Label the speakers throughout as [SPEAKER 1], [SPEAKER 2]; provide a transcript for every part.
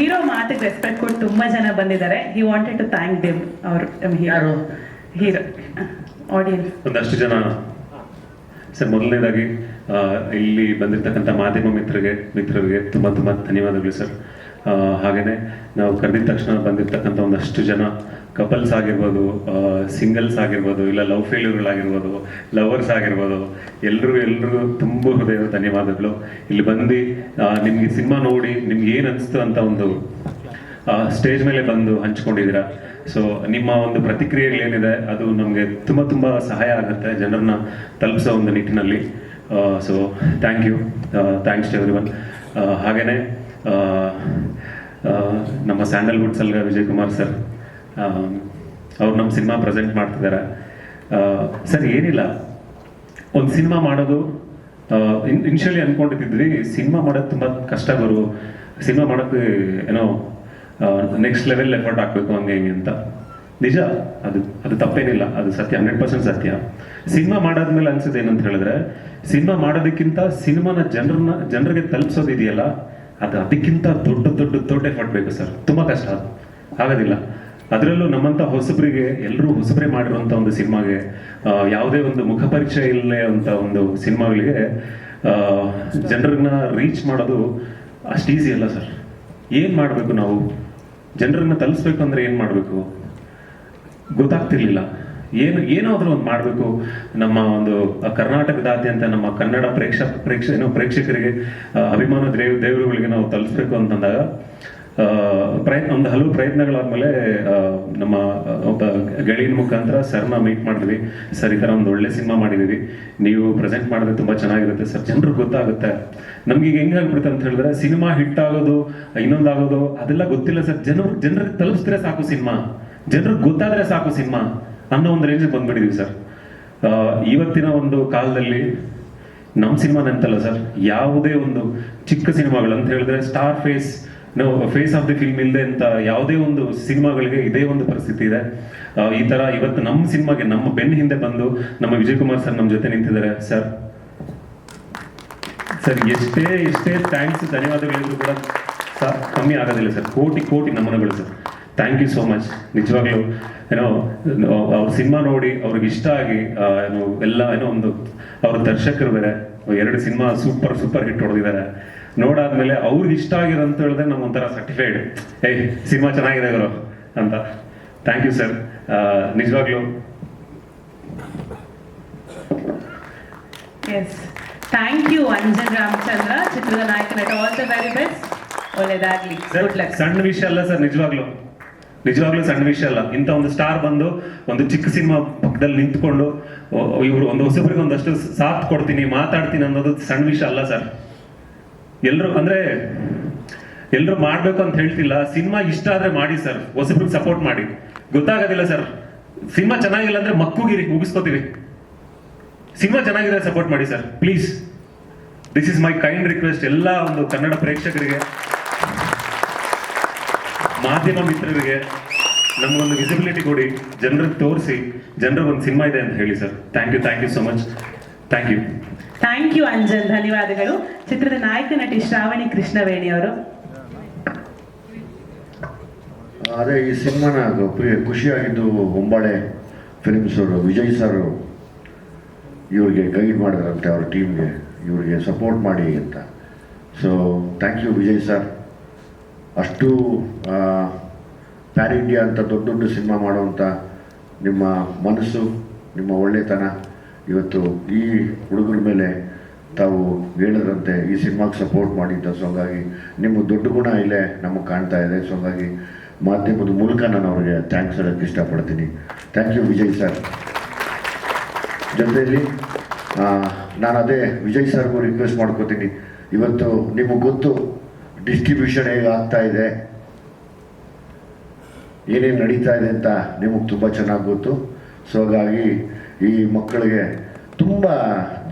[SPEAKER 1] Hero ಮಾತಿಗೆ respect ಕೊಟ್ಟು ತುಂಬಾ ಜನ ಬಂದಿದ್ದಾರೆ. He wanted to thank them ಅವರು
[SPEAKER 2] ಯಾರು?
[SPEAKER 1] ಹೀರೋ ಆಡಿಯನ್ಸ್
[SPEAKER 3] ಒಂದಷ್ಟು ಜನ ಸರ್ ಮೊದಲನೇದಾಗಿ ಇಲ್ಲಿ ಬಂದಿರತಕ್ಕಂಥ ಮಾಧ್ಯಮ ಮಿತ್ರರಿಗೆ ಮಿತ್ರರಿಗೆ ತುಂಬ ತುಂಬ ಧನ್ಯವಾದಗಳು ಸರ್. ಹಾಗೆಯೇ ನಾವು ಕರೆದಿದ ತಕ್ಷಣ ಬಂದಿರತಕ್ಕಂಥ ಒಂದಷ್ಟು ಜನ ಕಪಲ್ಸ್ ಆಗಿರ್ಬೋದು ಸಿಂಗಲ್ಸ್ ಆಗಿರ್ಬೋದು, ಇಲ್ಲ ಲವ್ ಫೇಲ್ಯೂರ್ಗಳಾಗಿರ್ಬೋದು ಲವರ್ಸ್ ಆಗಿರ್ಬೋದು ಎಲ್ಲರೂ ಎಲ್ಲರೂ ತುಂಬ ಹೃದಯದ ಧನ್ಯವಾದಗಳು. ಇಲ್ಲಿ ಬಂದು ನಿಮಗೆ ಸಿನಿಮಾ ನೋಡಿ ನಿಮ್ಗೆ ಏನು ಅನಿಸ್ತು ಅಂತ ಒಂದು ಸ್ಟೇಜ್ ಮೇಲೆ ಬಂದು ಹಂಚ್ಕೊಂಡಿದ್ದೀರ. ಸೊ ನಿಮ್ಮ ಒಂದು ಪ್ರತಿಕ್ರಿಯೆಗಳೇನಿದೆ ಅದು ನಮಗೆ ತುಂಬ ತುಂಬ ಸಹಾಯ ಆಗುತ್ತೆ ಜನರನ್ನ ತಲುಪಿಸೋ ಒಂದು ನಿಟ್ಟಿನಲ್ಲಿ. So thank you thanks to everyone ಹಾಗೆಯೇ ನಮ್ಮ ಸ್ಯಾಂಡಲ್ವುಡ್ ಸಲ್ಗ ವಿಜಯ್ ಕುಮಾರ್ ಸರ್ ಅವ್ರು ನಮ್ಮ ಸಿನಿಮಾ ಪ್ರೆಸೆಂಟ್ ಮಾಡ್ತಿದ್ದಾರೆ ಸರ್, ಏನಿಲ್ಲ. ಒಂದು ಸಿನಿಮಾ ಮಾಡೋದು ಇನಿಷಿಯಲಿ ಅಂದ್ಕೊಂಡಿದ್ದಿದ್ರಿ ಸಿನಿಮಾ ಮಾಡೋದು ತುಂಬ ಕಷ್ಟ ಬರು ಸಿನಿಮಾ ಮಾಡೋಕ್ಕೆ ಏನೋ ನೆಕ್ಸ್ಟ್ ಲೆವೆಲ್ ಎಫರ್ಟ್ ಹಾಕ್ಬೇಕು ಹಂಗೆ ಹಿಂಗೆ ಅಂತ. ನಿಜ, ಅದು ಅದು ತಪ್ಪೇನಿಲ್ಲ. ಅದು ಸತ್ಯ, ಹಂಡ್ರೆಡ್ ಪರ್ಸೆಂಟ್ ಸತ್ಯ. ಸಿನಿಮಾ ಮಾಡಾದ್ಮೇಲೆ ಅನ್ಸುತ್ತೆ ಏನಂತ ಹೇಳಿದ್ರೆ, ಸಿನಿಮಾ ಮಾಡೋದಕ್ಕಿಂತ ಸಿನಿಮಾನ ಜನರನ್ನ, ಜನರಿಗೆ ತಲುಪಿಸೋದು ಇದೆಯಲ್ಲ ಅದು ಅದಕ್ಕಿಂತ ದೊಡ್ಡ ದೊಡ್ಡ ದೊಡ್ಡ ಎಫರ್ಟ್ ಬೇಕು ಸರ್. ತುಂಬ ಕಷ್ಟ. ಅದು ಆಗೋದಿಲ್ಲ ಅದರಲ್ಲೂ ನಮ್ಮಂತ ಹೊಸಬರಿಗೆ ಎಲ್ಲರೂ ಹೊಸಬರೇ ಮಾಡಿರುವಂತ ಒಂದು ಸಿನಿಮಾಗೆ ಯಾವುದೇ ಒಂದು ಮುಖ ಪರಿಚಯ ಇಲ್ಲೇ ಅಂತ ಒಂದು ಸಿನಿಮಾಗಳಿಗೆ ಜನರನ್ನ ರೀಚ್ ಮಾಡೋದು ಅಷ್ಟು ಈಸಿ ಅಲ್ಲ ಸರ್ ಏನ್ ಮಾಡಬೇಕು ನಾವು? ಜನರನ್ನ ತಲುಪಿಸ್ಬೇಕು ಅಂದ್ರೆ ಏನ್ ಮಾಡಬೇಕು? ಗೊತ್ತಾಗ್ತಿರ್ಲಿಲ್ಲ. ಏನು, ಏನಾದರೂ ಒಂದು ಮಾಡಬೇಕು. ನಮ್ಮ ಒಂದು ಕರ್ನಾಟಕದಾದ್ಯಂತ ನಮ್ಮ ಕನ್ನಡ ಪ್ರೇಕ್ಷ ಪ್ರೇಕ್ಷ ಪ್ರೇಕ್ಷಕರಿಗೆ ಅಭಿಮಾನ ದೇವ್, ದೇವರುಗಳಿಗೆ ನಾವು ತಲುಪಿಸ್ಬೇಕು ಅಂತಂದಾಗ ಪ್ರಯತ್ನ, ಒಂದು ಹಲವು ಪ್ರಯತ್ನಗಳಾದ್ಮೇಲೆ ನಮ್ಮ ಒಬ್ಬ ಗೆಳೆಯನ ಮುಖಾಂತರ ಸರ್ನ ಮೀಟ್ ಮಾಡಿದ್ವಿ. ಸರ್, ಈ ಥರ ಒಂದು ಒಳ್ಳೆ ಸಿನಿಮಾ ಮಾಡಿದ್ದೀವಿ ನೀವು ಪ್ರೆಸೆಂಟ್ ಮಾಡಿದ್ರೆ ತುಂಬಾ ಚೆನ್ನಾಗಿರುತ್ತೆ ಸರ್. ಜನರಿಗೆ ಗೊತ್ತಾಗುತ್ತೆ. ನಮ್ಗೆ ಈಗ ಹೆಂಗಾಗ್ಬಿಡುತ್ತೆ ಅಂತ ಹೇಳಿದ್ರೆ, ಸಿನಿಮಾ ಹಿಟ್ ಆಗೋದು, ಇನ್ನೊಂದಾಗೋದು, ಅದೆಲ್ಲ ಗೊತ್ತಿಲ್ಲ ಸರ್. ಜನರು, ಜನರಿಗೆ ತಲುಪಿಸಿದ್ರೆ ಸಾಕು ಸಿನಿಮಾ. ಜನರಿಗೆ ಗೊತ್ತಾದ್ರೆ ಸಾಕು ಸಿನಿಮಾ ಅನ್ನೋ ಒಂದು ರೇಂಜಿಗೆ ಬಂದ್ಬಿಟ್ಟಿದೀವಿ ಸರ್. ಇವತ್ತಿನ ಒಂದು ಕಾಲದಲ್ಲಿ ನಮ್ಮ ಸಿನಿಮಾ ನೆನಪಲ್ಲ ಸರ್. ಯಾವುದೇ ಒಂದು ಚಿಕ್ಕ ಸಿನಿಮಾಗಳು ಅಂತ ಹೇಳಿದ್ರೆ ಸ್ಟಾರ್ ಫೇಸ್ ನಾವು ಫೇಸ್ ಆಫ್ ದಿ ಫಿಲ್ಮ್ ಇಲ್ಲದೆ ಅಂತ ಯಾವುದೇ ಒಂದು ಸಿನಿಮಾಗಳಿಗೆ ಇದೇ ಒಂದು ಪರಿಸ್ಥಿತಿ ಇದೆ. ಈ ತರ ಇವತ್ತು ನಮ್ಮ ಸಿನಿಮಾಗೆ ನಮ್ಮ ಬೆನ್ನ ಹಿಂದೆ ಬಂದು ನಮ್ಮ ವಿಜಯ್ ಕುಮಾರ್ ಸರ್ ನಮ್ಮ ಜೊತೆ ನಿಂತಿದ್ದಾರೆ. ಸರ್ ಸರ್ ಎಷ್ಟೇ ಎಷ್ಟೇ ಥ್ಯಾಂಕ್ಸ್ ಧನ್ಯವಾದಗಳಿದ್ರು ಕೂಡ ಸರ್, ಕಮ್ಮಿ ಆಗೋದಿಲ್ಲ ಸರ್. ಕೋಟಿ ಕೋಟಿ ನಮನಗಳು sir. Thank you so much ನಿಜವಾಗ್ಲೂ, ಏನೋ ಅವ್ರ ಸಿನಿಮಾ ನೋಡಿ ಅವ್ರಿಗೆ ಇಷ್ಟ ಆಗಿ ಏನೋ, ಎಲ್ಲ, ಏನೋ ಒಂದು, ಅವ್ರ ದರ್ಶಕರು ಬೇರೆ, ಎರಡು ಸಿನಿಮಾ ಸೂಪರ್ ಸೂಪರ್ ಹಿಟ್ ಹೊಡೆದಿದ್ದಾರೆ. ನೋಡಾದ್ಮೇಲೆ ಅವ್ರಿಗೆ ಇಷ್ಟ ಆಗಿರೋ ಅಂತ ಹೇಳಿದ್ರೆ ನಾವು ಒಂಥರ ಸರ್ಟಿಫೈಡ್ ಏಯ್ ಸಿನಿಮಾ ಚೆನ್ನಾಗಿದೆ ಗುರು ಅಂತ. ಥ್ಯಾಂಕ್ ಯು ಸರ್ ನಿಜವಾಗ್ಲೂ.
[SPEAKER 1] Yes thank you Anjan Ramachandra. ಚಿತ್ರದ ಆಲ್ ದ ವೆರಿ ಬೆಸ್ಟ್ ಒಳ್ಳೇದಾಗ್ಲಿ.
[SPEAKER 3] ಸಣ್ಣ ವಿಷಯ ಅಲ್ಲ ಸರ್ ನಿಜವಾಗ್ಲು. ನಿಜವಾಗ್ಲೂ ಸಣ್ಣ ವಿಷಯ ಅಲ್ಲ. ಇಂಥ ಒಂದು ಸ್ಟಾರ್ ಬಂದು ಒಂದು ಚಿಕ್ಕ ಸಿನಿಮಾ ಪಕ್ಕದಲ್ಲಿ ನಿಂತ್ಕೊಂಡು ಇವರು ಒಂದು ಹೊಸಬರಿಗೆ ಒಂದಷ್ಟು ಸಾಥ್ ಕೊಡ್ತೀನಿ ಮಾತಾಡ್ತೀನಿ ಅನ್ನೋದು ಸಣ್ಣ ವಿಷಯ ಅಲ್ಲ ಸರ್ ಎಲ್ರು ಅಂದ್ರೆ ಎಲ್ರು ಮಾಡ್ಬೇಕು ಅಂತ ಹೇಳ್ತಿಲ್ಲ. ಸಿನಿಮಾ ಇಷ್ಟ ಆದ್ರೆ ಮಾಡಿ ಸರ್. ಹೊಸಬ್ರಿಗೆ ಸಪೋರ್ಟ್ ಮಾಡಿ. ಗೊತ್ತಾಗೋದಿಲ್ಲ ಸರ್. ಸಿನಿಮಾ ಚೆನ್ನಾಗಿಲ್ಲ ಅಂದ್ರೆ ಮಕ್ಕೂಗಿರಿ, ಮುಗಿಸ್ಕೋತೀವಿ. ಸಿನಿಮಾ ಚೆನ್ನಾಗಿದೆ ಸಪೋರ್ಟ್ ಮಾಡಿ sir. Please this is my kind request ಎಲ್ಲ ಒಂದು ಕನ್ನಡ ಪ್ರೇಕ್ಷಕರಿಗೆ, ಮಾಧ್ಯಮ ಮಿತ್ರರಿಗೆ, ನಮಗೊಂದು ವಿಸಿಬಿಲಿಟಿ ಕೊಡಿ, ಜನರಿಗೆ ತೋರಿಸಿ, ಜನರಿಗೆ ಒಂದು ಸಿನಿಮಾ ಇದೆ ಅಂತ ಹೇಳಿ sir. Thank you thank you so much thank you
[SPEAKER 1] thank you Anjan ಧನ್ಯವಾದಗಳು. ಚಿತ್ರದ ನಾಯಕ ನಟಿ ಶ್ರಾವಣಿ ಕೃಷ್ಣವೇಣಿ ಅವರು.
[SPEAKER 2] ಅದೇ ಈ ಸಿನಿಮಾನ ಖುಷಿಯಾಗಿದ್ದು ಹೊಂಬಾಳೆ ಫಿಲ್ಮ್ಸ್ ಅವರು ವಿಜಯ್ ಸರ್ ಇವ್ರಿಗೆ ಗೈಡ್ ಮಾಡಿದ್ರಂತೆ ಅವ್ರ ಟೀಮ್ಗೆ ಇವ್ರಿಗೆ ಸಪೋರ್ಟ್ ಮಾಡಿ ಅಂತ. So thank you Vijay sir ಅಷ್ಟು ಪ್ಯಾನ್ ಇಂಡಿಯಾ ಅಂತ ದೊಡ್ಡ ದೊಡ್ಡ ಸಿನಿಮಾ ಮಾಡುವಂಥ ನಿಮ್ಮ ಮನಸ್ಸು, ನಿಮ್ಮ ಒಳ್ಳೆತನ. ಇವತ್ತು ಈ ಹುಡುಗರ ಮೇಲೆ ತಾವು ಹೇಳದಂತೆ ಈ ಸಿನಿಮಾಗೆ ಸಪೋರ್ಟ್ ಮಾಡಿದ್ದ ಸೊ ಹಾಗಾಗಿ ನಿಮ್ಮ ದೊಡ್ಡ ಗುಣ ಇಲ್ಲೇ ನಮಗೆ ಕಾಣ್ತಾ ಇದೆ ಸೊ ಹಾಗಾಗಿ ಮಾಧ್ಯಮದ ಮೂಲಕ ನಾನು ಅವರಿಗೆ ಥ್ಯಾಂಕ್ಸ್ ಹೇಳೋಕ್ಕೆ ಇಷ್ಟಪಡ್ತೀನಿ. ಥ್ಯಾಂಕ್ ಯು ವಿಜಯ್ ಸರ್ ಜೊತೆಯಲ್ಲಿ ನಾನು ಅದೇ ವಿಜಯ್ ಸರ್ಗೂ ರಿಕ್ವೆಸ್ಟ್ ಮಾಡ್ಕೋತೀನಿ. ಇವತ್ತು ನಿಮಗೆ ಗೊತ್ತು ಡಿಸ್ಟ್ರಿಬ್ಯೂಷನ್ ಹೇಗೆ ಆಗ್ತಾ ಇದೆ, ಏನೇನು ನಡೀತಾ ಇದೆ ಅಂತ ನಿಮಗೆ ತುಂಬ ಚೆನ್ನಾಗಿ ಗೊತ್ತು. ಸೊ ಹಾಗಾಗಿ ಈ ಮಕ್ಕಳಿಗೆ ತುಂಬ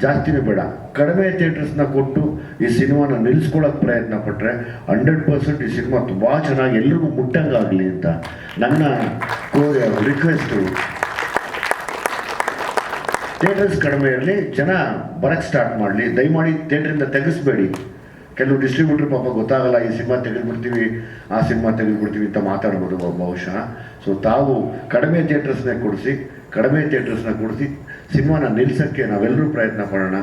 [SPEAKER 2] ಜಾಸ್ತಿನೇ ಬೇಡ. ಕಡಿಮೆ ಥಿಯೇಟರ್ಸ್ನ ಕೊಟ್ಟು ಈ ಸಿನಿಮಾನ ನಿಲ್ಲಿಸ್ಕೊಳ್ಳೋಕೆ ಪ್ರಯತ್ನ ಪಟ್ಟರೆ ಹಂಡ್ರೆಡ್ ಪರ್ಸೆಂಟ್ ಈ ಸಿನಿಮಾ ತುಂಬ ಚೆನ್ನಾಗಿ ಎಲ್ರಿಗೂ ಮುಟ್ಟಂಗಾಗಲಿ ಅಂತ ನನ್ನ ರಿಕ್ವೆಸ್ಟು ಥಿಯೇಟರ್ಸ್ ಕಡಿಮೆ ಇರಲಿ, ಜನ ಬರಕ್ಕೆ ಸ್ಟಾರ್ಟ್ ಮಾಡಲಿ. ದಯಮಾಡಿ ಥಿಯೇಟ್ರಿಂದ ತೆಗೆಸ್ಬೇಡಿ. ಕೆಲವು ಡಿಸ್ಟ್ರಿಬ್ಯೂಟರ್ ಪಾಪ ಗೊತ್ತಾಗಲ್ಲ, ಈ ಸಿನಿಮಾ ತೆಗೆದುಬಿಡ್ತೀವಿ, ಆ ಸಿನಿಮಾ ತೆಗೆದುಬಿಡ್ತೀವಿ ಅಂತ ಮಾತಾಡ್ಬೋದು ಬಹುಶಃ. ಸೊ ತಾವು ಕಡಿಮೆ ಥಿಯೇಟರ್ಸ್ನೇ ಕೊಡಿಸಿ ಕಡಿಮೆ ಥಿಯೇಟರ್ಸ್ನ ಕೊಡಿಸಿ ಸಿನಿಮಾನ ನಿಲ್ಲಿಸೋಕ್ಕೆ ನಾವೆಲ್ಲರೂ ಪ್ರಯತ್ನ ಮಾಡೋಣ.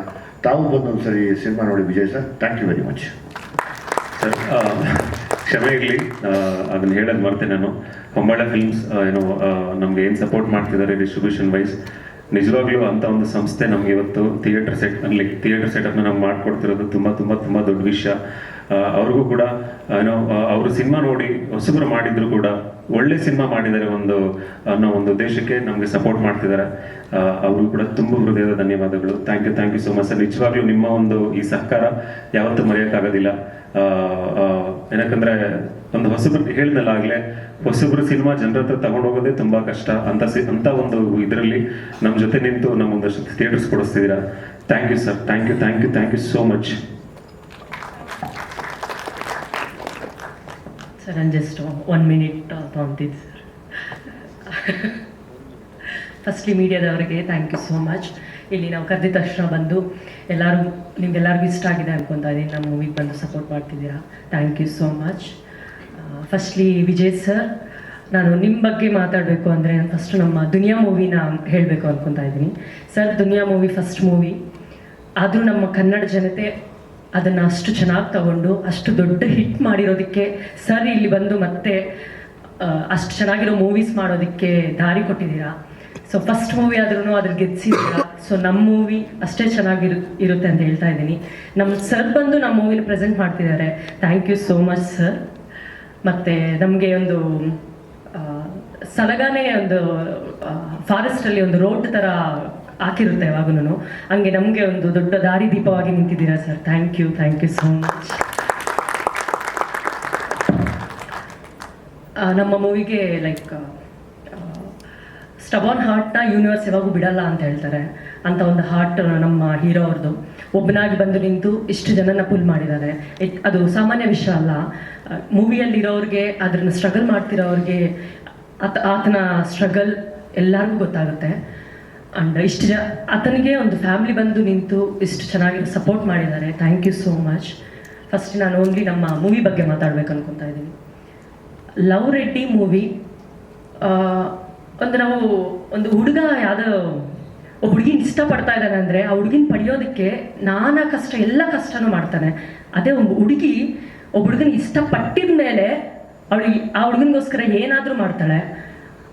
[SPEAKER 2] ತಾವು ಬಂದೊಂದು ಸರಿ ಸಿನಿಮಾ ನೋಡಿ Vijay sir thank you very much
[SPEAKER 3] sir ಕ್ಷಮೆ ಇರಲಿ. ಅದನ್ನ ಹೇಳೋದು ಮರ್ತೆ ನಾನು. ಹೊಂಬಳ ಫಿಲ್ಮ್ಸ್ ಏನೋ ನಮ್ಗೆ ಏನು ಸಪೋರ್ಟ್ ಮಾಡ್ತಿದ್ದಾರೆ ಡಿಸ್ಟ್ರಿಬ್ಯೂಷನ್ ವೈಸ್ ನಿಜವಾಗ್ಲೂ ಅಂತ ಒಂದು ಸಂಸ್ಥೆ ನಮ್ಗೆ ಇವತ್ತು ಥಿಯೇಟರ್ ಸೆಟ್ ಅಲ್ಲಿ ಥಿಯೇಟರ್ ಸೆಟಪ್ನ ನಮ್ಗೆ ಮಾಡ್ಕೊಡ್ತಿರೋದು ತುಂಬ ತುಂಬ ತುಂಬ ದೊಡ್ಡ ವಿಷಯ. ಅವ್ರಿಗೂ ಕೂಡ ಏನೋ ಅವರು ಸಿನಿಮಾ ನೋಡಿ ಹೊಸಬರು ಮಾಡಿದ್ರು ಕೂಡ, ಒಳ್ಳೆ ಸಿನಿಮಾ ಮಾಡಿದ್ದಾರೆ ಒಂದು, ಅನ್ನೋ ಒಂದು ಉದ್ದೇಶಕ್ಕೆ ನಮಗೆ ಸಪೋರ್ಟ್ ಮಾಡ್ತಿದ್ದಾರೆ. ಅವರು ಕೂಡ ತುಂಬ ಹೃದಯದ ಧನ್ಯವಾದಗಳು. Thank you thank you so much sir, ನಿಜವಾಗ್ಲೂ ನಿಮ್ಮ ಒಂದು ಈ ಸಹಕಾರ ಯಾವತ್ತೂ ಮರೆಯೋಕ್ಕಾಗೋದಿಲ್ಲ. ಏನಕ್ಕಂದ್ರೆ, ಒಂದು ಹೊಸಬ್ರು ಹೇಳಿದಲ್ಲ ಆಗ್ಲೇ, ಹೊಸಬ್ರು ಸಿನಿಮಾ ಜನರ ಹತ್ರ ತಗೊಂಡು ಹೋಗೋದೇ ತುಂಬಾ ಕಷ್ಟ. ಅಂತ ಅಂತ ಒಂದು ಇದರಲ್ಲಿ ನಮ್ಮ ಜೊತೆ ನಿಂತು ನಮ್ಮ ಒಂದಷ್ಟು theatres ಕೊಡಿಸ್ತಿದ್ದೀರಾ. Thank you sir thank you thank you thank you so much
[SPEAKER 4] sir ನಾನು ಜಸ್ಟ್ ಒನ್ ಮಿನಿಟ್ ತೊಗೊತಿದ್ದೆ ಸರ್ ಫಸ್ಟ್ಲಿ ಮೀಡಿಯಾದವರಿಗೆ ಥ್ಯಾಂಕ್ ಯು ಸೋ ಮಚ್ ಇಲ್ಲಿ ನಾವು ಕರೆದಿದ ತಕ್ಷಣ ಬಂದು ಎಲ್ಲರೂ, ನಿಮ್ಗೆಲ್ಲರಿಗೂ ಇಷ್ಟ ಆಗಿದೆ ಅನ್ಕೊತಾ ಇದ್ದೀನಿ. ನಮ್ಮ ಮೂವಿಗೆ ಬಂದು ಸಪೋರ್ಟ್ ಮಾಡ್ತಿದ್ದೀರಾ? Thank you so much firstly Vijay sir ನಾನು ನಿಮ್ಮ ಬಗ್ಗೆ ಮಾತಾಡಬೇಕು ಅಂದರೆ ನಾನು ಫಸ್ಟ್ ನಮ್ಮ ದುನಿಯಾ ಮೂವಿನ ಹೇಳಬೇಕು ಅನ್ಕೊತಾ ಇದ್ದೀನಿ. Sir Duniya movie first movie ಆದರೂ ನಮ್ಮ ಕನ್ನಡ ಜನತೆ ಅದನ್ನು ಅಷ್ಟು ಚೆನ್ನಾಗಿ ತಗೊಂಡು ಅಷ್ಟು ದೊಡ್ಡ ಹಿಟ್ ಮಾಡಿರೋದಕ್ಕೆ ಸರ್ ಇಲ್ಲಿ ಬಂದು ಮತ್ತೆ ಅಷ್ಟು ಚೆನ್ನಾಗಿರೋ ಮೂವೀಸ್ ಮಾಡೋದಕ್ಕೆ ದಾರಿ ಕೊಟ್ಟಿದ್ದೀರಾ? ಸೊ ಫಸ್ಟ್ ಮೂವಿ ಆದ್ರೂ ಅದ್ರ ಗೆದ್ಸಿದ್ದೀರಾ? ಸೊ ನಮ್ಮ ಮೂವಿ ಅಷ್ಟೇ ಚೆನ್ನಾಗಿರು ಇರುತ್ತೆ ಅಂತ ಹೇಳ್ತಾ ಇದ್ದೀನಿ. ನಮ್ಮ ಸರ್ ಬಂದು ನಮ್ಮ ಮೂವಿನ ಪ್ರೆಸೆಂಟ್ ಮಾಡ್ತಿದ್ದಾರೆ. Thank you so much sir ಮತ್ತು ನಮಗೆ ಒಂದು ಸಲಗಾನೇ ಒಂದು ಫಾರೆಸ್ಟಲ್ಲಿ ಒಂದು ರೋಡ್ ಥರ ಹಾಕಿರುತ್ತೆ ಯಾವಾಗಲೂ ಹಂಗೆ ನಮಗೆ ಒಂದು ದೊಡ್ಡ ದಾರಿ ದೀಪವಾಗಿ ನಿಂತಿದ್ದೀರಾ sir. Thank you thank you so much ನಮ್ಮ ಮೂವಿಗೆ ಲೈಕ್ ಸ್ಟಬಾನ್ ಹಾರ್ಟ್ನ ಯೂನಿವರ್ಸ್ ಯಾವಾಗೂ ಬಿಡಲ್ಲ ಅಂತ ಹೇಳ್ತಾರೆ. ಅಂತ ಒಂದು ಹಾರ್ಟ್ ನಮ್ಮ ಹೀರೋ ಅವ್ರದ್ದು ಒಬ್ಬನಾಗಿ ಬಂದು ನಿಂತು ಇಷ್ಟು ಜನನ ಪುಲ್ ಮಾಡಿದ್ದಾರೆ ಅದು ಸಾಮಾನ್ಯ ವಿಷಯ ಅಲ್ಲ. ಮೂವಿಯಲ್ಲಿರೋರಿಗೆ ಅದನ್ನು ಸ್ಟ್ರಗಲ್ ಮಾಡ್ತಿರೋರಿಗೆ, ಆತ, ಆತನ ಸ್ಟ್ರಗಲ್ ಎಲ್ಲರಿಗೂ ಗೊತ್ತಾಗುತ್ತೆ. ಅಂಡ್ ಇಷ್ಟು ಜ ಆತನಿಗೆ ಒಂದು ಫ್ಯಾಮಿಲಿ ಬಂದು ನಿಂತು ಇಷ್ಟು ಚೆನ್ನಾಗಿ ಸಪೋರ್ಟ್ ಮಾಡಿದ್ದಾರೆ. Thank you so much first ನಾನು ಓನ್ಲಿ ನಮ್ಮ ಮೂವಿ ಬಗ್ಗೆ ಮಾತಾಡ್ಬೇಕು ಅನ್ಕೊತಾ ಇದ್ದೀನಿ. ಲವ್ ರೆಡ್ಡಿ ಮೂವಿ ಒಂದು ನಾವು ಒಂದು ಹುಡುಗ ಯಾವುದೋ, ಒಬ್ಬ ಹುಡುಗಿನ ಇಷ್ಟಪಡ್ತಾ ಇದ್ದಾನೆ ಅಂದರೆ ಆ ಹುಡುಗಿನ ಪಡೆಯೋದಕ್ಕೆ ನಾನಾ ಕಷ್ಟ, ಎಲ್ಲ ಕಷ್ಟನೂ ಮಾಡ್ತಾನೆ. ಅದೇ ಒಂದು ಹುಡುಗಿ ಒಬ್ಬ ಹುಡುಗನ ಇಷ್ಟಪಟ್ಟಿದ ಮೇಲೆ ಅವಳಿಗೆ, ಆ ಹುಡುಗನಿಗೋಸ್ಕರ ಏನಾದರೂ ಮಾಡ್ತಾಳೆ.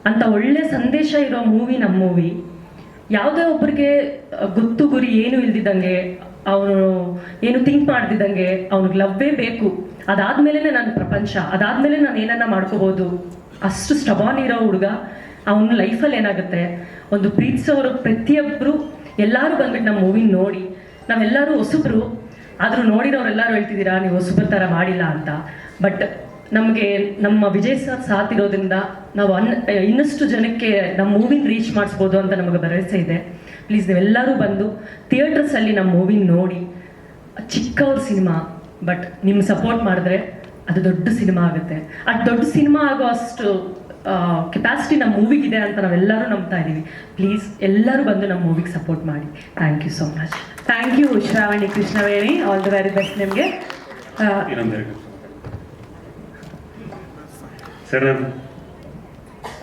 [SPEAKER 4] ಅಂತ ಒಳ್ಳೆ ಸಂದೇಶ ಇರೋ ಮೂವಿ ನಮ್ಮ ಮೂವಿ ಯಾವುದೇ ಒಬ್ಬರಿಗೆ ಗೊತ್ತು ಗುರಿ ಏನು ಇಲ್ದಿದ್ದಂಗೆ, ಅವನು ಏನು ಥಿಂಕ್ ಮಾಡ್ದಿದ್ದಂಗೆ ಅವ್ನಿಗೆ ಲವ್ವೇ ಬೇಕು. ಅದಾದ್ಮೇಲೆ ನನ್ನ ಪ್ರಪಂಚ, ಅದಾದ್ಮೇಲೆ ನಾನು ಏನನ್ನ ಮಾಡ್ಕೋಬಹುದು ಅಷ್ಟು ಸ್ಟಬಾನ್ ಇರೋ ಹುಡುಗ ಅವನ ಲೈಫಲ್ಲಿ ಏನಾಗುತ್ತೆ? ಒಂದು ಪ್ರೀತಿಸೋರು ಪ್ರತಿಯೊಬ್ಬರು ಎಲ್ಲರೂ ಬಂದ್ಬಿಟ್ಟು ನಮ್ಮ ಮೂವಿನ ನೋಡಿ, ನಾವೆಲ್ಲರೂ ಹೊಸಬ್ರು, ಆದರೂ ನೋಡಿರೋರೆಲ್ಲರೂ ಹೇಳ್ತಿದ್ದೀರಾ, ನೀವು ಹೊಸಬ್ರ ಥರ ಮಾಡಿಲ್ಲ ಅಂತ. ಬಟ್ ನಮಗೆ ನಮ್ಮ ವಿಜಯ್ ಸರ್ ಸಾಥ್ ಇರೋದ್ರಿಂದ ನಾವು ಅನ್ ಇನ್ನಷ್ಟು ಜನಕ್ಕೆ ನಮ್ಮ ಮೂವಿನ ರೀಚ್ ಮಾಡಿಸ್ಬೋದು ಅಂತ ನಮಗೆ ಭರವಸೆ ಇದೆ. ಪ್ಲೀಸ್ ನೀವೆಲ್ಲರೂ ಬಂದು ಥಿಯೇಟರ್ಸಲ್ಲಿ ನಮ್ಮ ಮೂವಿ ನೋಡಿ. ಚಿಕ್ಕವ್ರ ಸಿನಿಮಾ ಬಟ್ ನಿಮ್ಮ ಸಪೋರ್ಟ್ ಮಾಡಿದ್ರೆ ಅದು ದೊಡ್ಡ ಸಿನಿಮಾ ಆಗುತ್ತೆ. ಅದು ದೊಡ್ಡ ಸಿನಿಮಾ ಆಗೋ ಅಷ್ಟು ಕೆಪಾಸಿಟಿ ನಮ್ಮ ಮೂವಿಗಿದೆ ಅಂತ ನಾವೆಲ್ಲರೂ ನಂಬ್ತಾ ಇದ್ದೀವಿ. ಪ್ಲೀಸ್ ಎಲ್ಲರೂ ಬಂದು ನಮ್ಮ ಮೂವಿಗೆ ಸಪೋರ್ಟ್ ಮಾಡಿ. Thank you so much
[SPEAKER 1] thank you Shravani Krishnaveni. All the very best ನಿಮಗೆ.
[SPEAKER 3] ಸರ್ ನಾನು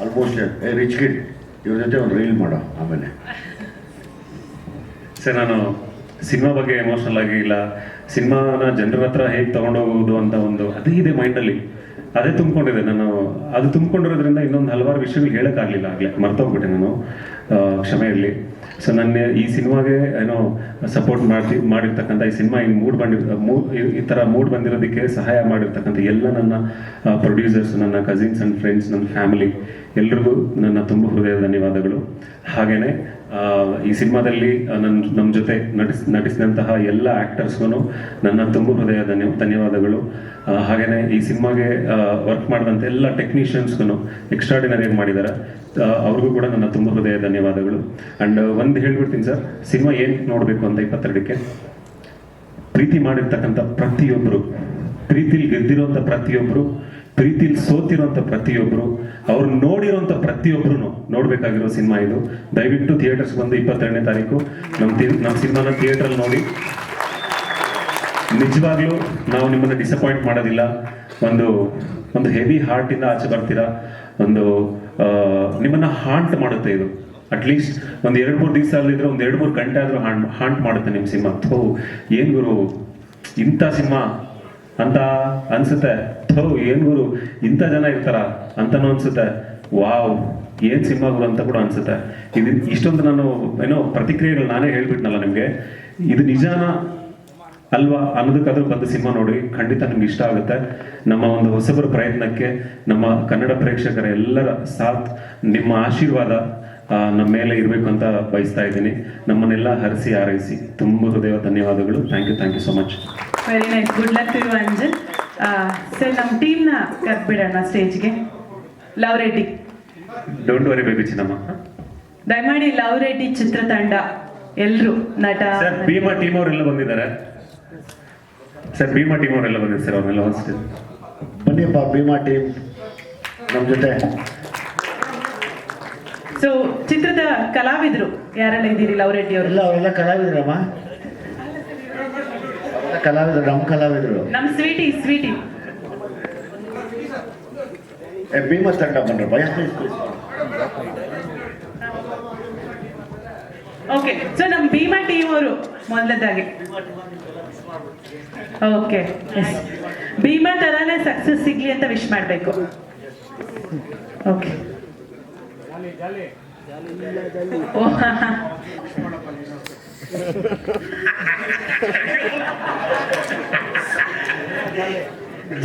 [SPEAKER 2] ಆಲ್ಮೋಸ್ಟ್ ಏ ರಿಚ್ ಗಿಡ್ ಇವ್ರ ಜೊತೆ ಒಂದು ರೀಲ್ ಮಾಡೋ ಆಮೇಲೆ.
[SPEAKER 3] ಸರ್ ನಾನು ಸಿನಿಮಾ ಬಗ್ಗೆ ಎಮೋಷನಲ್ ಆಗಿ ಇಲ್ಲ. ಸಿನಿಮಾನ ಜನರ ಹತ್ರ ಹೇಗೆ ತಗೊಂಡೋಗೋದು ಅಂತ ಒಂದು ಅದೇ ಇದೆ ಮೈಂಡಲ್ಲಿ ಅದೇ ತುಂಬಿಕೊಂಡಿದೆ. ನಾನು ಅದು ತುಂಬಿಕೊಂಡಿರೋದ್ರಿಂದ ಇನ್ನೊಂದು ಹಲವಾರು ವಿಷಯಗಳು ಹೇಳೋಕ್ಕಾಗಲಿಲ್ಲ ಆಗಲೇ. ಮರ್ತೋಗ್ಬಿಟ್ಟೆ ನಾನು. ಕ್ಷಮೆ ಇರಲಿ. ಸೊ ನನ್ನ ಈ ಸಿನಿಮಾಗೆ, ಏನೋ ಸಪೋರ್ಟ್ ಮಾಡಿ ಮಾಡಿರ್ತಕ್ಕಂಥ ಈ ಸಿನಿಮಾ ಈ ಮೂಡ್ ಬಂದಿ ಈ ಥರ ಮೂಡ್ ಬಂದಿರೋದಕ್ಕೆ ಸಹಾಯ ಮಾಡಿರ್ತಕ್ಕಂಥ ಎಲ್ಲ ನನ್ನ ಪ್ರೊಡ್ಯೂಸರ್ಸ್ ನನ್ನ ಕಸಿನ್ಸ್ ಆ್ಯಂಡ್ ಫ್ರೆಂಡ್ಸ್ ನನ್ನ ಫ್ಯಾಮಿಲಿ ಎಲ್ರಿಗೂ ನನ್ನ ತುಂಬ ಹೃದಯದ ಧನ್ಯವಾದಗಳು. ಹಾಗೆಯೇ ಈ ಸಿನಿಮಾದಲ್ಲಿ ನನ್ನ ನಮ್ಮ ಜೊತೆ ನಟಿಸ್, ನಟಿಸಿದಂತಹ ಎಲ್ಲ ಆ್ಯಕ್ಟರ್ಸ್ಗೂ ನನ್ನ ತುಂಬ ಹೃದಯ ಧನ್ಯ, ಧನ್ಯವಾದಗಳು. ಹಾಗೆಯೇ ಈ ಸಿನಿಮಾಗೆ ವರ್ಕ್ ಮಾಡಿದಂಥ ಎಲ್ಲ ಟೆಕ್ನಿಷಿಯನ್ಸ್ಗೂ ಎಕ್ಸ್ಟ್ರಾಡಿನರಿಯಾಗಿ ಮಾಡಿದ್ದಾರೆ ಅವ್ರಿಗೂ ಕೂಡ ನನ್ನ ತುಂಬ ಹೃದಯ ಧನ್ಯವಾದಗಳು. ಆ್ಯಂಡ್ ಒಂದು ಹೇಳ್ಬಿಡ್ತೀನಿ ಸರ್, ಸಿನಿಮಾ ಏನು ನೋಡಬೇಕು ಅಂತ ಇಪ್ಪತ್ತೆರಡಕ್ಕೆ? ಪ್ರೀತಿ ಮಾಡಿರ್ತಕ್ಕಂಥ ಪ್ರತಿಯೊಬ್ಬರು ಪ್ರೀತಿಲಿ ಗೆದ್ದಿರೋಂಥ ಪ್ರತಿಯೊಬ್ಬರು ಪ್ರೀತಿಲಿ ಸೋತಿರೋಂಥ ಪ್ರತಿಯೊಬ್ಬರು ಅವ್ರು ನೋಡಿರೋಂಥ ಪ್ರತಿಯೊಬ್ಬರು ನೋಡಬೇಕಾಗಿರೋ ಸಿನಿಮಾ ಇದು. ದಯವಿಟ್ಟು ಥಿಯೇಟರ್ಸ್ ಬಂದು ಇಪ್ಪತ್ತೆರಡನೇ ತಾರೀಕು. ನಮ್ಮ ನಮ್ಮ ಸಿನಿಮಾನ ಥಿಯೇಟ್ರಲ್ಲಿ ನೋಡಿ. ನಿಜವಾಗ್ಲೂ ನಾವು ನಿಮ್ಮನ್ನು ಡಿಸಪಾಯಿಂಟ್ ಮಾಡೋದಿಲ್ಲ. ಒಂದು ಒಂದು ಹೆವಿ ಹಾರ್ಟಿಂದ ಆಚೆ ಬರ್ತೀರಾ? ಒಂದು ನಿಮ್ಮನ್ನ ಹಾಂಟ್ ಮಾಡುತ್ತೆ ಇದು. ಅಟ್ಲೀಸ್ಟ್ ಒಂದು ಎರಡು ಮೂರು ದಿವಸ ಅಲ್ಲಿದ್ರೆ ಒಂದು ಎರಡು ಮೂರು ಗಂಟೆ ಆದರೂ ಹಾಂಟ್ ಹಾಂಟ್ ಮಾಡುತ್ತೆ ನಿಮ್ಮ ಸಿನಿಮಾ. ಥೋ, ಏನು ಗುರು, ಇಂಥ ಸಿನಿಮಾ ಅಂತ ಅನ್ಸುತ್ತೆ. ಥೋ, ಏನ್ ಗುರು? ಇಂಥ ಜನ ಇರ್ತಾರ? ಅಂತನೂ ಅನ್ಸುತ್ತೆ. ವಾವ್, ಏನ್ ಸಿನಿಮಾ ಗುರು ಅಂತ ಕೂಡ ಅನ್ಸುತ್ತೆ. ಇದು ಇಷ್ಟೊಂದು ನಾನು ಏನೋ ಪ್ರತಿಕ್ರಿಯೆಗಳು ನಾನೇ ಹೇಳ್ಬಿಟ್ನಲ್ಲ ನಿಮ್ಗೆ. ಇದು ನಿಜಾನ ಅಲ್ವಾ? ಅನ್ನೋದಕ್ಕಾದ್ರೂ ಬಂದು ಸಿನಿಮಾ ನೋಡಿ, ಖಂಡಿತ ನಿಮ್ಗೆ ಇಷ್ಟ ಆಗುತ್ತೆ. ನಮ್ಮ ಒಂದು ಹೊಸಬರ ಪ್ರಯತ್ನಕ್ಕೆ, ನಮ್ಮ ಕನ್ನಡ ಪ್ರೇಕ್ಷಕರ ಎಲ್ಲರ ಸಾಥ್, ನಿಮ್ಮ ಆಶೀರ್ವಾದ ನಮ್ಮ ಮೇಲೆ ಇರಬೇಕು ಅಂತ ಬಯಸ್ತಾ ಇದ್ದೀನಿ. ನಮ್ಮನ್ನೆಲ್ಲ ಹರಿಸಿ ಆರೈಸಿ ತುಂಬ ಹೃದಯ ಧನ್ಯವಾದಗಳು. Thank you thank you so much.
[SPEAKER 1] Very nice good luck you Anjan sir ನಮ್ಮ ಟೀಮ್ನ ಕರ್ಬಿಡೋಣ ಸ್ಟೇಜ್ಗೆ love Reddy
[SPEAKER 3] don't worry baby ಚಿನ್ನಮ್ಮ.
[SPEAKER 1] ದಯಮಾಡಿ ಲವ್ ರೆಡ್ಡಿ ಚಿತ್ರತಂಡ ಎಲ್ಲರೂ ನಟ.
[SPEAKER 3] ಸರ್ ಭೀಮಾ ಟೀಮ್ ಅವರೆಲ್ಲ ಬಂದಿದ್ದಾರೆ. ಸರ್ ಭೀಮಾ ಟೀಮ್ ಅವರೆಲ್ಲ ಬಂದಿದ್ದಾರೆ ಸರ್ ಅವರೆಲ್ಲ ಹಾಸ್ಟೆಲ್
[SPEAKER 2] ಬನ್ನಿಯಪ್ಪ ಭೀಮಾ ಟೀಮ್ ನಮ್ಮ ಜೊತೆ.
[SPEAKER 1] ಸೊ ಚಿತ್ರದ ಕಲಾವಿದರು ಯಾರೆಲ್ಲ ಇದ್ದೀರಿ ಲವ್ ರೆಡ್ಡಿ ಅವರು?
[SPEAKER 2] ಎಲ್ಲ ಅವರೆಲ್ಲ ಕಲಾವಿದ್ರಮ್ಮ. ಅವರೆಲ್ಲ ಕಲಾವಿದರು ನಮ್ಮ ಕಲಾವಿದರು.
[SPEAKER 1] ನಮ್ಮ ಸ್ವೀಟಿ ಸ್ವೀಟಿ.
[SPEAKER 2] ಭೀಮಾ ತಂಡ ಬಂದ್ರು ಭಯ
[SPEAKER 1] ಓಕೆ ಸೊ ನಮ್ಮ ಭೀಮಾ ಟೀಮ್ ಅವರು ಮೊದಲದಾಗಿ ಓಕೆ ಭೀಮಾ ತರಾನೇ ಸಕ್ಸಸ್ ಸಿಗ್ಲಿ ಅಂತ ವಿಶ್ ಮಾಡಬೇಕು. ಓಕೆ.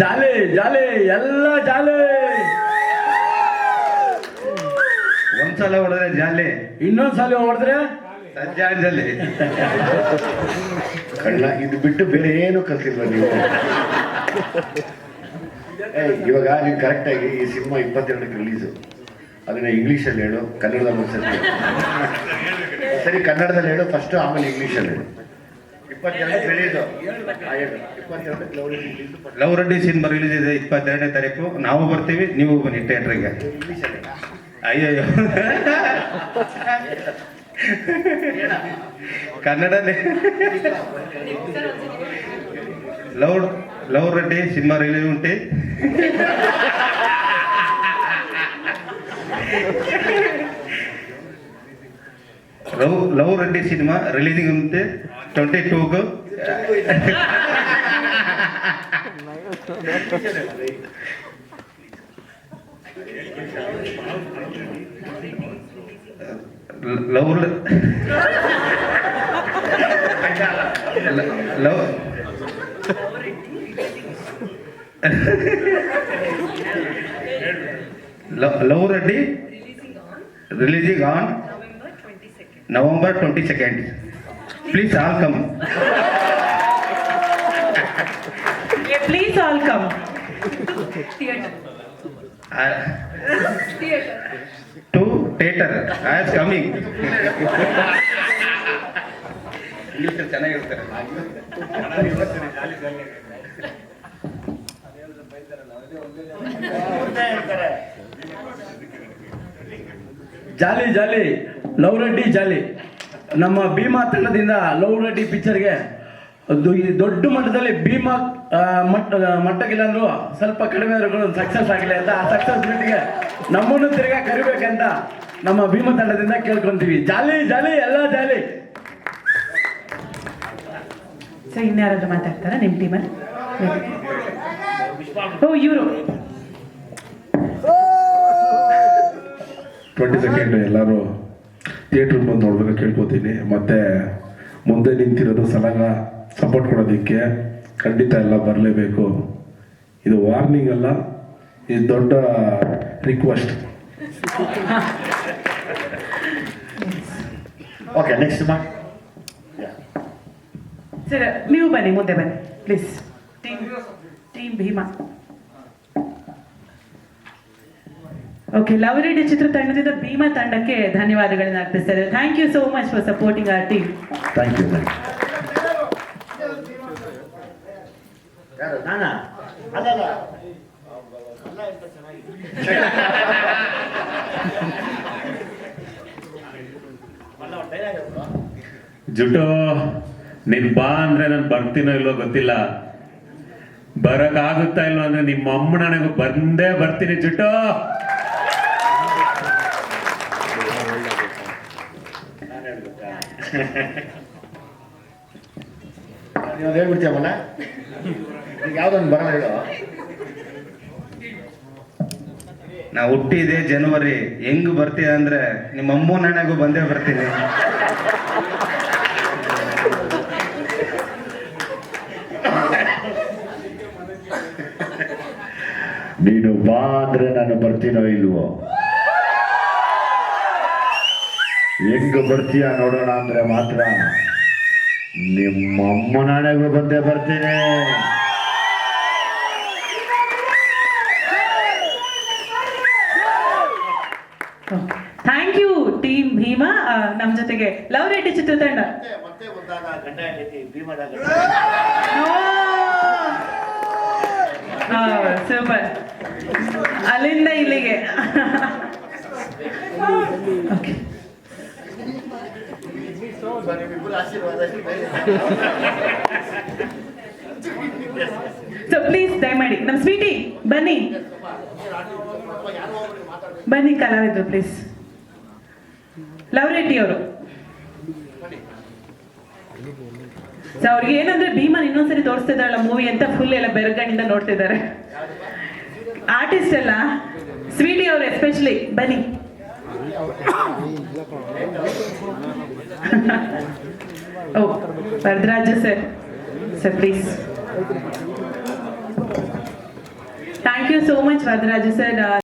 [SPEAKER 5] ಜಾಲಿ ಜಾಲೆ ಎಲ್ಲ ಜಾಲೆ.
[SPEAKER 6] ಒಂದ್ಸಲ ಹೊಡೆದ್ರೆ ಜಾಲೆ.
[SPEAKER 5] ಇನ್ನೊಂದ್ಸಲ ಹೊಡೆದ್ರೆ?
[SPEAKER 6] ಸಜ್ಜಾಂಜಲಿ.
[SPEAKER 2] ಕಳ್ಳ ಇದು ಬಿಟ್ಟು ಬೇರೆ ಏನು ಕಲ್ತಿಲ್ವ ನೀವು? ಇವಾಗ ನೀವು ಕರೆಕ್ಟಾಗಿ ಈ ಸಿನಿಮಾ ಇಪ್ಪತ್ತೆರಡಕ್ಕೆ ರಿಲೀಸು ಅದನ್ನ ಇಂಗ್ಲೀಷಲ್ಲಿ ಹೇಳು ಕನ್ನಡದಲ್ಲಿ ಒಂದ್ಸತಿ ಸರಿ ಕನ್ನಡದಲ್ಲಿ ಹೇಳು ಫಸ್ಟ್ ಆಮೇಲೆ ಇಂಗ್ಲೀಷಲ್ಲಿ ಹೇಳು. ಇಪ್ಪತ್ತೆರಡಕ್ಕೆ release ಇಪ್ಪತ್ತೆರಡಕ್ಕೆ love release
[SPEAKER 6] love Reddy cinema release ಇದೆ ಇಪ್ಪತ್ತೆರಡನೇ ತಾರೀಕು. ನಾವು ಬರ್ತೀವಿ ನೀವು ಬನ್ನಿ ಥಿಯೇಟ್ರಿಗೆ
[SPEAKER 2] ಇಂಗ್ಲೀಷಲ್ಲಿ
[SPEAKER 6] ಅಯ್ಯಯ್ಯೋ. ಕನ್ನಡನೇ. Love love Reddy cinema release ಉಂಟು love love Reddy cinema releasing ಉಂಟು twenty ಟೂಗೂ love love love Reddy releasing on November twenty second please all come
[SPEAKER 1] please all come
[SPEAKER 6] to theatre as coming ಚೆನ್ನಾಗಿರ್ತಾರೆ
[SPEAKER 5] jolly jolly. Love Reddy, jolly. ನಮ್ಮ ಭೀಮಾ ತಂಡದಿಂದ love Reddy ಪಿಕ್ಚರ್ಗೆ ದೊಡ್ಡ ಮಟ್ಟದಲ್ಲಿ ಭೀಮಾ ಮಟ್ಟ, ಮಟ್ಟಕ್ಕಿಲ್ಲ ಅಂದ್ರು ಸ್ವಲ್ಪ ಕಡಿಮೆ ಸಕ್ಸಸ್ ಆಗಿಲ್ಲ ಅಂತ. ಆ ಸಕ್ಸಸ್ ರೇಟ್ಗೆ ನಮ್ಮನ್ನು ತಿರ್ಗಾ ಕರಿಬೇಕಂತ ನಮ್ಮ ಭೀಮಾ ತಂಡದಿಂದ ಕೇಳ್ಕೊಂತೀವಿ. ಜಾಲಿ ಜಾಲಿ, ಎಲ್ಲ ಜಾಲಿ.
[SPEAKER 1] ಸೊ ಇನ್ಯಾರಾದ್ರೂ ಮಾತಾಡ್ತಾರಾ ನಿಮ್ಮ ಟೀಮಲ್ಲಿ ಓ, ಇವರು.
[SPEAKER 7] ಟ್ವೆಂಟಿ ಸೆಕೆಂಡ್ ಎಲ್ಲರೂ ಥಿಯೇಟ್ರಿಗೆ ಬಂದು ನೋಡ್ಬೇಕು ಕೇಳ್ಕೊತೀನಿ. ಮತ್ತೆ ಮುಂದೆ ನಿಂತಿರೋದು ಸಲಗ ಸಪೋರ್ಟ್ ಕೊಡೋದಕ್ಕೆ ಖಂಡಿತ ಎಲ್ಲ ಬರಲೇಬೇಕು. ಇದು ವಾರ್ನಿಂಗ್ ಅಲ್ಲ ಇದು ದೊಡ್ಡ ರಿಕ್ವೆಸ್ಟ್
[SPEAKER 2] ಓಕೆ ನೆಕ್ಸ್ಟ್ ಮಾ
[SPEAKER 1] ಸರ್ ನೀವು ಬನ್ನಿ ಮುಂದೆ ಬನ್ನಿ please team team Bheema. Okay love Reddy ಚಿತ್ರತಂಡದಿಂದ Bheema ತಂಡಕ್ಕೆ ಧನ್ಯವಾದಗಳನ್ನ ಅರ್ಪಿಸ್ತಾರೆ thank you so much for supporting our team
[SPEAKER 2] thank you ಯಾರು? ನಾನಾ? ಅದಲ್ಲ
[SPEAKER 3] ಜುಟೋ ನೀನ್ ಬಾ ಅಂದ್ರೆ ನಾನು ಬರ್ತೀನೋ ಇಲ್ವೋ ಗೊತ್ತಿಲ್ಲ. ಬರಕ್ ಆಗುತ್ತಾ ಇಲ್ವೋ ಅಂದ್ರೆ ನಿಮ್ಮ ಅಮ್ಮ ನನಗೂ ಬಂದೇ ಬರ್ತೀನಿ ಜುಟ್ಟು
[SPEAKER 2] ನೀವು ಹೇಳ್ಬಿಡ್ತೀವಲ್ಲ ಈಗ ಯಾವ್ದೊಂದು ಬರಲ್ಲ ಹೇಳೋ.
[SPEAKER 6] ನಾ ಹುಟ್ಟಿದೆ ಜನವರಿ. ಹೆಂಗ್ ಬರ್ತೀಯ ಅಂದ್ರೆ ನಿಮ್ಮ ಅಮ್ಮನ ನನಗೂ ಬಂದೇ ಬರ್ತೀನಿ.
[SPEAKER 2] ನೀನು ಬಾ ಅಂದ್ರೆ ನಾನು ಬರ್ತೀನೋ ಇಲ್ವೋ? ಹೆಂಗ್ ಬರ್ತೀಯ ನೋಡೋಣ ಅಂದ್ರೆ ಮಾತ್ರ ನಿಮ್ಮಮ್ಮ ನಾಳೆಗೂ ಬಂದೇ ಬರ್ತೀನಿ.
[SPEAKER 1] Thank you team Bheema. ನಮ್ಮ ನಮ್ ಜೊತೆಗೆ ಲವ್ ರೆಡ್ಡಿ ಚಿತ್ರತಂಡ ಸೂಪರ್ ಅಲ್ಲಿಂದ ಇಲ್ಲಿಗೆ. ಓಕೆ ಸೊ ಪ್ಲೀಸ್ ದಯಮಾಡಿ. ನಮ್ಮ ಸ್ವೀಟಿ, ಬನ್ನಿ. ಬನ್ನಿ ಕಲಾವಿದ್ರು ಪ್ಲೀಸ್ ಲವ್ ರೆಡ್ಡಿ ಅವರು. ಸೊ ಅವ್ರಿಗೆ ಏನಂದ್ರೆ ಭೀಮನ್ ಇನ್ನೊಂದ್ಸರಿ ತೋರಿಸ್ತಿದ್ದಾರಲ್ಲ ಮೂವಿ ಅಂತ ಫುಲ್ ಎಲ್ಲ ಬೆರಗಣಿಂದ ನೋಡ್ತಿದ್ದಾರೆ ಆರ್ಟಿಸ್ಟ್ ಎಲ್ಲ ಸ್ವೀಟಿ ಅವರು ಎಸ್ಪೆಷಲಿ ಬನ್ನಿ. ಓ Varadaraja sir sir please thank you so much Varadaraja sir